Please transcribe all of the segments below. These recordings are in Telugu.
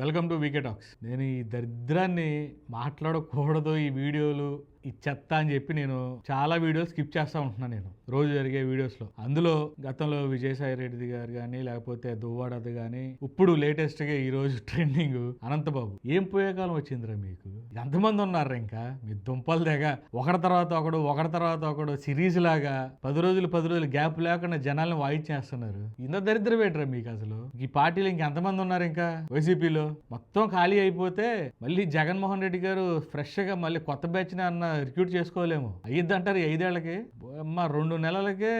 Welcome to VK talks. నేను ఈ దరిద్రాన్ని మాట్లాడకూడదు ఈ వీడియోలు. ఈ చెత్త అని చెప్పి నేను చాలా వీడియోస్ స్కిప్ చేస్తూ ఉంటున్నాను నేను. రోజు జరిగే వీడియోస్లో. అందులో గతంలో విజయసాయి రెడ్డి గారు కానీ లేకపోతే దువ్వాడది కానీ ఇప్పుడు లేటెస్ట్గా ఈ రోజు ట్రెండింగ్ అనంతబాబు. ఏం పోయే కాలం వచ్చిందిరా మీకు? ఎంతమంది ఉన్నారు ఇంకా? మీ దుంపల దగ్గర ఒకటి తర్వాత ఒకడు ఒకటి తర్వాత ఒకడు సిరీస్ లాగా పది రోజులు పది రోజులు గ్యాప్ లేకుండా జనాలను వాయించేస్తున్నారు ఇంత దరిద్రం ఏంట్రా మీకు అసలు? ఈ పార్టీలు ఇంకెంతమంది ఉన్నారు ఇంకా? వైసీపీలో? మొత్తం ఖాళీ అయిపోతే మళ్ళీ జగన్మోహన్ రెడ్డి గారు ఫ్రెష్గా మళ్ళీ కొత్త బ్యాచ్నే అన్న రిక్రూట్ చేసుకోలేము. అయ్యిద్ది అంటారు ఈ ఐదేళ్ళకి అమ్మ రెండు నెలలకే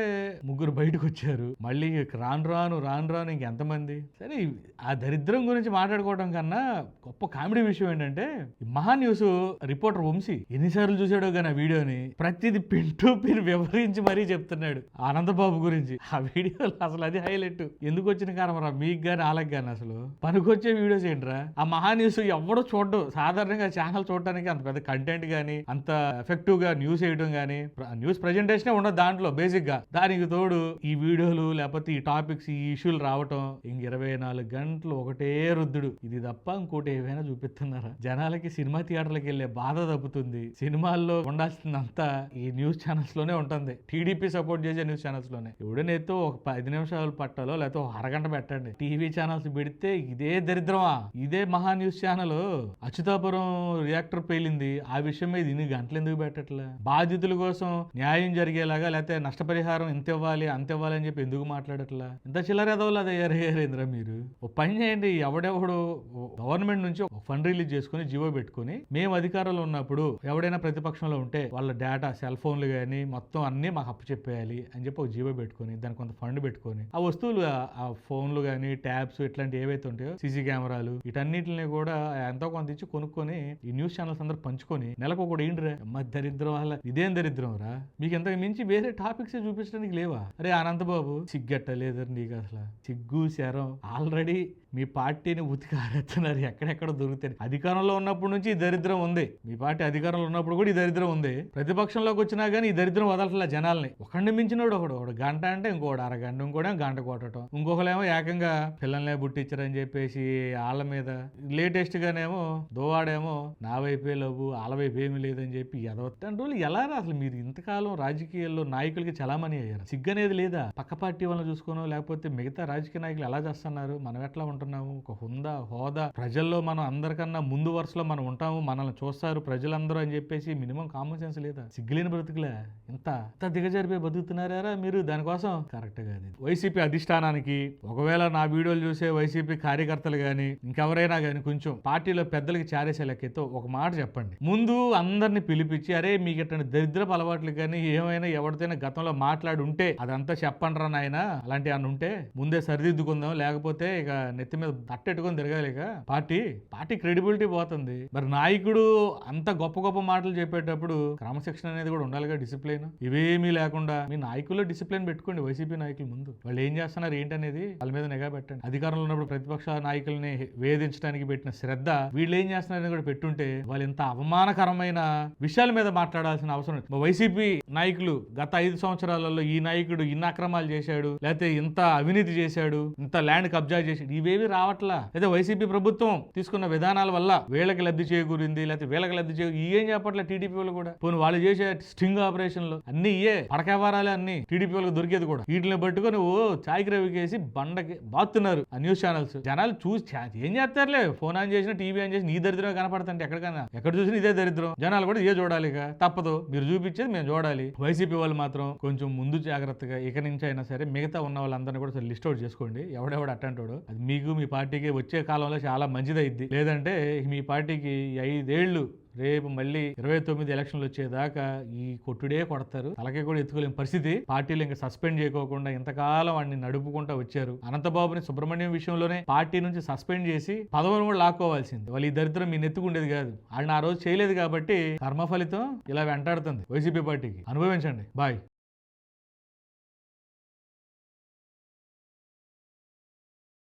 ముగ్గురు బయటకు వచ్చారు మళ్ళీ రాను రాను రాను రాను ఇంకెంతమంది? సరే ఆ దరిద్రం గురించి మాట్లాడుకోవడం కన్నా గొప్ప కామెడీ విషయం ఏంటంటే మహా న్యూస్ రిపోర్టర్ వంశీ ఎన్నిసార్లు చూసాడో కానీ ఆ వీడియోని ప్రతిది పిన్ టు పిన్ వివరించి మరీ చెప్తున్నాడు ఆనందబాబు గురించి. ఆ వీడియోలో అసలు అది హైలైట్. ఎందుకు వచ్చిన కారణం మీకు కానీ వాళ్ళకి కానీ అసలు? పనికొచ్చే వీడియోస్ ఏంట్రా? ఆ మహా న్యూస్ ఎవడో చూడడు. సాధారణంగా ఛానల్ చూడడానికి అంత పెద్ద కంటెంట్ కానీ అంత ఎఫెక్టివ్గా న్యూస్ వేయడం కానీ న్యూస్ ప్రెజెంటేషన్ ఉండదు దాంట్లో బేసిక్గా. దానికి తోడు ఈ వీడియోలు లేకపోతే ఈ టాపిక్స్ ఈ ఇష్యూలు రావటం ఇంక ఇరవై నాలుగు గంటలు ఒకటే రుద్దుడు. ఇది తప్ప ఇంకోటి ఏవైనా చూపిస్తున్నారా? జనాలకి సినిమా థియేటర్లకు వెళ్ళే బాధ తప్పుతుంది. సినిమాల్లో ఉండాల్సిందంతా ఈ న్యూస్ ఛానల్స్లోనే ఉంటుంది. టీడీపీ సపోర్ట్ చేసే న్యూస్ ఛానల్స్లోనే. ఎవడనైతే ఒక పది నిమిషాలు పట్టాలో లేకపోతే ఒక అరగంట పెట్టండి. టీవీ ఛానల్స్ పెడితే ఇదే దరిద్రమా? ఇదే మహా న్యూస్ ఛానల్ అచ్యుతాపురం రియాక్టర్ పేలింది. ఆ విషయం మీద ఇన్ని గంటలు ఎందుకు పెట్టట్లే? బాధితుల కోసం న్యాయం జరిగేలాగా లేకపోతే నష్టపరిహారం ఇంత ఇవ్వాలి అంత ఇవ్వాలి అని చెప్పి ఎందుకు మాట్లాడట్లా? ఇంత చిల్లర ఎదవలు అది అయ్యారేంద్ర మీరు? ఓ పని చేయండి. ఎవడెవడు గవర్నమెంట్ నుంచి ఒక ఫండ్ రిలీజ్ చేసుకుని జీవో పెట్టుకుని మేము అధికారంలో ఉన్నప్పుడు ఎవడైనా ప్రతిపక్షంలో ఉంటే వాళ్ళ డేటా సెల్ ఫోన్లు కానీ మొత్తం అన్నీ మాకు అప్పు చెప్పేయాలి అని చెప్పి ఒక జీవో పెట్టుకొని దానికి కొంత ఫండ్ పెట్టుకొని ఆ వస్తువులు ఆ- ఫోన్లు కానీ ట్యాబ్స్ ఇట్లాంటి ఏవైతే ఉంటాయో సీసీ కెమెరాలు వీటన్నిటిని కూడా ఎంతో కొంత ఇచ్చి కొనుక్కొని ఈ న్యూస్ ఛానల్స్ అందరూ పంచుకొని నెలకు ఒకటి ఏంటిరా? అమ్మ దరిద్రం వల్ల ఇదేం దరిద్రం రా? మీకు ఇంతకు మించి వేరే టాపిక్స్ చూపించడానికి లేవా? అరే అనంతబాబు సిగ్గట్టలేదు నీకు అసలు. సిగ్గు శరం. ఆల్రెడీ మీ పార్టీని ఉతికారెత్తున్నారు ఎక్కడెక్కడ దొరుకుతాయి? అధికారంలో ఉన్నప్పటి నుంచి ఈ దరిద్రం ఉంది. మీ పార్టీ అధికారంలో ఉన్నప్పుడు కూడా ఈ దరిద్రం ఉంది. ప్రతిపక్షంలోకి వచ్చినా కానీ ఈ దరిద్రం వదలట్లే జనాల్ని. ఒకడిని మించినోడు ఒకడు. ఒకడు గంట అంటే ఇంకోటి అరగంట ఇంకోటి గంట కొట్టడం. ఇంకొకలేమో ఏకంగా పిల్లల్నే పుట్టించారని చెప్పేసి వాళ్ళ మీద లేటెస్ట్ గానేమో దోవాడేమో నా వైపే లవ్వు వాళ్ళ వైపు ఏమీ లేదని చెప్పి ఎదవత్తంటే వాళ్ళు ఎలా అసలు మీరు ఇంతకాలం రాజకీయాల్లో నాయకులకి చలామణి అయ్యారు? సిగ్గనేది లేదా? పక్క పార్టీ వాళ్ళని చూసుకోనో లేకపోతే మిగతా రాజకీయ నాయకులు ఎలా చేస్తున్నారు? మనం ఎట్లా ఉంటున్నాము? ఒక హుందా హోదా? ప్రజల్లో మనం అందరికన్నా ముందు వరుసలో మనం ఉంటాము మనల్ని చూస్తారు ప్రజలందరూ అని చెప్పేసి మినిమం కామన్ సెన్స్ లేదా? సిగ్గులేని బ్రతుకులే. ఇంత ఇంత దిగజారిపోయి బతుకుతున్నారా మీరు? దానికోసం? కరెక్ట్ కాదు వైసీపీ అధిష్టానానికి ఒకవేళ నా వీడియోలు చూసే వైసీపీ కార్యకర్తలు కానీ ఇంకెవరైనా కానీ కొంచెం పార్టీలో పెద్దలకి చారేసే లెక్కతో ఒక మాట చెప్పండి. ముందు అందరిని పిలిపించి అరే మీకు ఇట్టని దరిద్రపు అలవాట్లు కానీ ఏమైనా ఎవరితోనే గతంలో మాట్లాడి ఉంటే అదంతా చెప్పండి నాయన అలాంటి అని ఉంటే ముందే సరిదిద్దుకుందాం. లేకపోతే ఇక నెత్తి మీద తట్టెట్టుకొని తిరగాలి పార్టీ పార్టీ క్రెడిబిలిటీ పోతుంది. మరి నాయకుడు అంత గొప్ప గొప్ప మాటలు చెప్పేటప్పుడు క్రమశిక్షణ అనేది కూడా ఉండాలిగా డిసిప్లిన్. ఇవేమీ లేకుండా మీ నాయకుల్లో డిసిప్లిన్ పెట్టుకోండి వైసీపీ నాయకుల ముందు. వాళ్ళు ఏం చేస్తున్నారు ఏంటనేది వాళ్ళ మీద నిఘా పెట్టండి. అధికారంలో ఉన్నప్పుడు ప్రతిపక్ష నాయకుల్ని వేధించడానికి పెట్టిన శ్రద్ధ వీళ్ళు ఏం చేస్తున్నారని కూడా పెట్టుంటే వాళ్ళు ఇంత అవమానకరమైన విషయాల మీద మాట్లాడాల్సిన అవసరం వైసీపీ నాయకులు గత ఐదు సంవత్సరాలలో ఈ నాయకుడు ఇన్ని అక్రమాలు చేశాడు లేకపోతే ఇంత అవినీతి చేశాడు ఇంత ల్యాండ్ కబ్జా చేశాడు ఇవేవి రావట్లా? అయితే వైసీపీ ప్రభుత్వం తీసుకున్న విధానాల వల్ల వీళ్ళకి లబ్ధి చేకూరింది లేకపోతే వీళ్ళకి లబ్ధి చేకూరి ఏం చెప్పట్లే టీడీపీ వాళ్ళు కూడా? పోను వాళ్ళు చేసే స్టింగ్ ఆపరేషన్లు అన్ని ఇయే పడకవారాలే అన్ని. టీడీపీ వాళ్ళకి దొరికేది కూడా. వీటిని పట్టుకొని ఓ చాయికి రవికేసి బండకి బాతున్నారు ఆ న్యూస్ ఛానల్స్. జనాలు చూసి ఏం చేస్తారులే? ఫోన్ ఆన్ చేసిన టీవీ ఆన్ చేసి నీ దరిద్రం కనపడుతుంటే ఎక్కడికైనా ఎక్కడ చూసినా ఇదే దరిద్రం. జనాలు కూడా మీరే చూడాలిగా తప్పదు. మీరు చూపించేది మేము చూడాలి. వైసీపీ వాళ్ళు మాత్రం కొంచెం ముందు జాగ్రత్తగా ఇక నుంచి అయినా సరే మిగతా ఉన్న వాళ్ళందరినీ కూడా లిస్ట్ అవుట్ చేసుకోండి. ఎవడెవడు అట్టంటాడు. అది మీకు మీ పార్టీకి వచ్చే కాలంలో చాలా మంచిదైద్ది. లేదంటే మీ పార్టీకి ఐదేళ్ళు రేపు మళ్ళీ ఇరవై తొమ్మిది ఎలక్షన్లు వచ్చేదాకా ఈ కొట్టుడే కొడతారు. అలాగే కూడా ఎత్తుకోలేని పరిస్థితి. పార్టీలు ఇంకా సస్పెండ్ చేయకోకుండా ఇంతకాలం వాడిని నడుపుకుంటా వచ్చారు. అనంతబాబుని సుబ్రహ్మణ్యం విషయంలోనే పార్టీ నుంచి సస్పెండ్ చేసి పదవులు కూడా లాక్కోవాల్సింది. వాళ్ళు ఈ దరిద్రం మీ నెత్తుకుండేది కాదు. వాళ్ళని ఆ రోజు చేయలేదు కాబట్టి కర్మ ఫలితం ఇలా వెంటాడుతుంది వైసీపీ పార్టీకి. అనుభవించండి. బాయ్.